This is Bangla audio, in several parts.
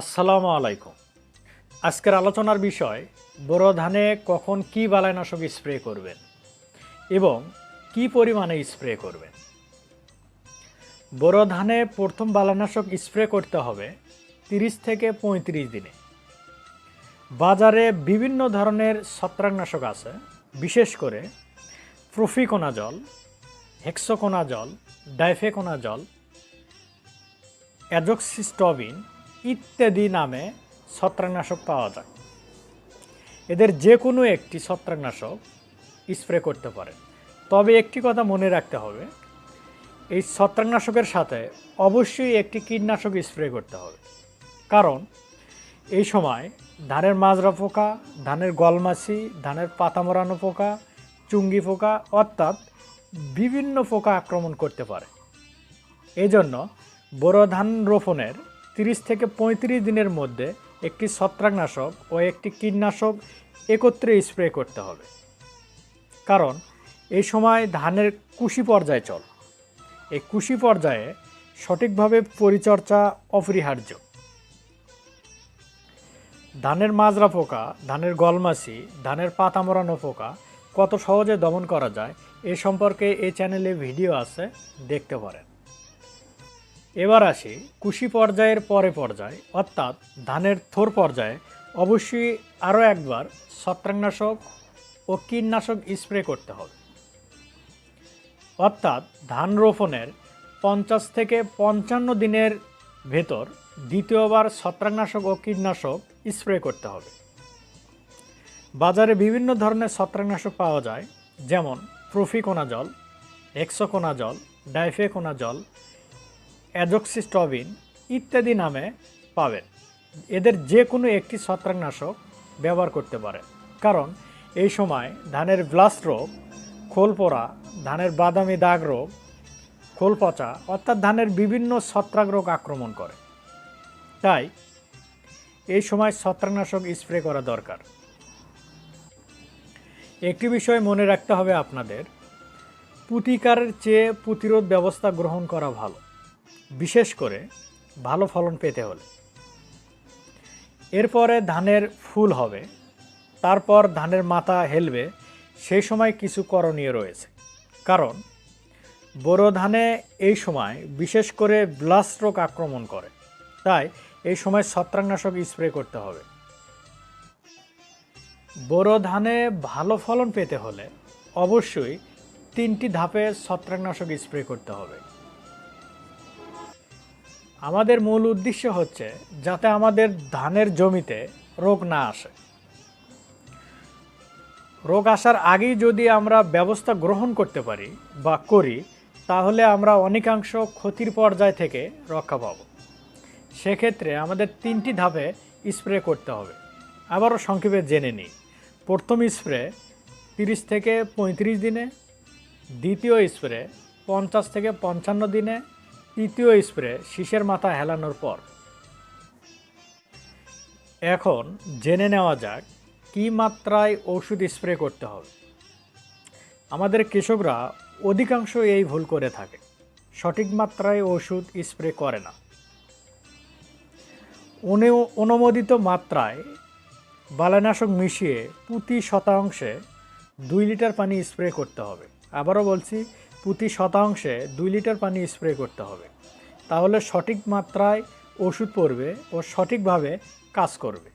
আসসালামু আলাইকুম। আজকের আলোচনার বিষয়, বোরো ধানে কখন কি বালাইনাশক স্প্রে করবেন এবং কি পরিমাণে স্প্রে করবেন? বোরো ধানে প্রথম বালাইনাশক স্প্রে করতে হবে তিরিশ থেকে পঁয়ত্রিশ দিনে। বাজারে বিভিন্ন ধরনের ছত্রাকনাশক আছে, বিশেষ করে প্রফিকোনা জল হেক্সোকোনা জল ডাইফেকোনা জল অ্যাজক্সিস্টবিন ইত্যাদি নামে ছত্রাকনাশক পাওয়া যায়। এদের যে কোনো একটি ছত্রাকনাশক স্প্রে করতে পারে। তবে একটি কথা মনে রাখতে হবে, এই ছত্রাকনাশকের সাথে অবশ্যই একটি কীটনাশক স্প্রে করতে হবে। কারণ এই সময় ধানের মাজরা পোকা, ধানের গলমাছি, ধানের পাতা মরানো পোকা, চুঙ্গি পোকা অর্থাৎ বিভিন্ন পোকা আক্রমণ করতে পারে। এজন্য জন্য বোরো ধান রোপণের তিরিশ থেকে পঁয়ত্রিশ দিনের মধ্যে একটি ছত্রাকনাশক ও একটি কীটনাশক একত্রে স্প্রে করতে হবে। কারণ এই সময় ধানের কুশি পর্যায়ে চল। এই কুশি পর্যায়ে সঠিকভাবে পরিচর্যা অপরিহার্য। ধানের মাজরা পোকা, ধানের গলমাছি, ধানের পাতা মরানো পোকা কত সহজে দমন করা যায় এ সম্পর্কে এই চ্যানেলে ভিডিও আছে, দেখতে পারেন। এবার আসি কুশি পর্যায়ের পরে পর্যায়, অর্থাৎ ধানের থোর পর্যায়ে। অবশ্যই আরও একবার ছত্রাকনাশক ও কীটনাশক স্প্রে করতে হবে। অর্থাৎ ধান রোপণের পঞ্চাশ থেকে পঞ্চান্ন দিনের ভেতর দ্বিতীয়বার ছত্রাকনাশক ও কীটনাশক স্প্রে করতে হবে। বাজারে বিভিন্ন ধরনের ছত্রাকনাশক পাওয়া যায়, যেমন প্রফিকোনা জল হেক্সোকোনা জল ডাইফেকোনা জল অ্যাজক্সিস্টবিন ইত্যাদি নামে পাবেন। এদের যে কোনো একটি ছত্রাকনাশক ব্যবহার করতে পারে। কারণ এই সময় ধানের ব্লাস্ট রোগ, খোল পোড়া, ধানের বাদামি দাগ রোগ, খোল পচা অর্থাৎ ধানের বিভিন্ন ছত্রাক রোগ আক্রমণ করে। তাই এই সময় ছত্রাকনাশক স্প্রে করা দরকার। একটি বিষয় মনে রাখতে হবে আপনাদের প্রতিকারের চেয়ে প্রতিরোধ ব্যবস্থা গ্রহণ করা ভালো। বিশেষ করে ভালো ফলন পেতে হলে। এরপরে ধানের ফুল হবে, তারপর ধানের মাথা হেলবে, সেই সময় কিছু করণীয় রয়েছে। কারণ বোরো ধানে এই সময় বিশেষ করে ব্লাস্ট রোগ আক্রমণ করে, তাই এই সময় ছত্রাকনাশক স্প্রে করতে হবে। বোরো ধানে ভালো ফলন পেতে হলে অবশ্যই তিনটি ধাপে ছত্রাকনাশক স্প্রে করতে হবে। আমাদের মূল উদ্দেশ্য হচ্ছে যাতে আমাদের ধানের জমিতে রোগ না আসে। রোগ আসার আগেই যদি আমরা ব্যবস্থা গ্রহণ করতে পারি বা করি, তাহলে আমরা অনেকাংশ ক্ষতির পর্যায় থেকে রক্ষা পাব। সেক্ষেত্রে আমাদের তিনটি ধাপে স্প্রে করতে হবে। আবারও সংক্ষেপে জেনে নিই। প্রথম স্প্রে তিরিশ থেকে পঁয়ত্রিশ দিনে, দ্বিতীয় স্প্রে পঞ্চাশ থেকে পঞ্চান্ন দিনে তৃতীয় স্প্রে শীষের মাথা হেলানোর পর। এখন জেনে নেওয়া যাক, কী মাত্রায় ওষুধ স্প্রে করতে হবে। আমাদের কৃষকরা অধিকাংশ এই ভুল করে থাকে। সঠিক মাত্রায় ওষুধ স্প্রে করে না। অনু- অনুমোদিত মাত্রায় বালানাশক মিশিয়ে প্রতি শতাংশে দুই লিটার পানি স্প্রে করতে হবে। আবারও বলছি প্রতি শতাংশে দুই লিটার পানি স্প্রে করতে হবে। তাহলে সঠিক মাত্রায় ওষুধ পড়বে ও সঠিকভাবে কাজ করবে।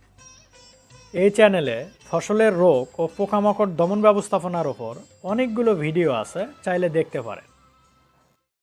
এই চ্যানেলে ফসলের রোগ ও পোকামাকড় দমন ব্যবস্থাপনার ওপর অনেকগুলো ভিডিও আছে, চাইলে দেখতে পারেন।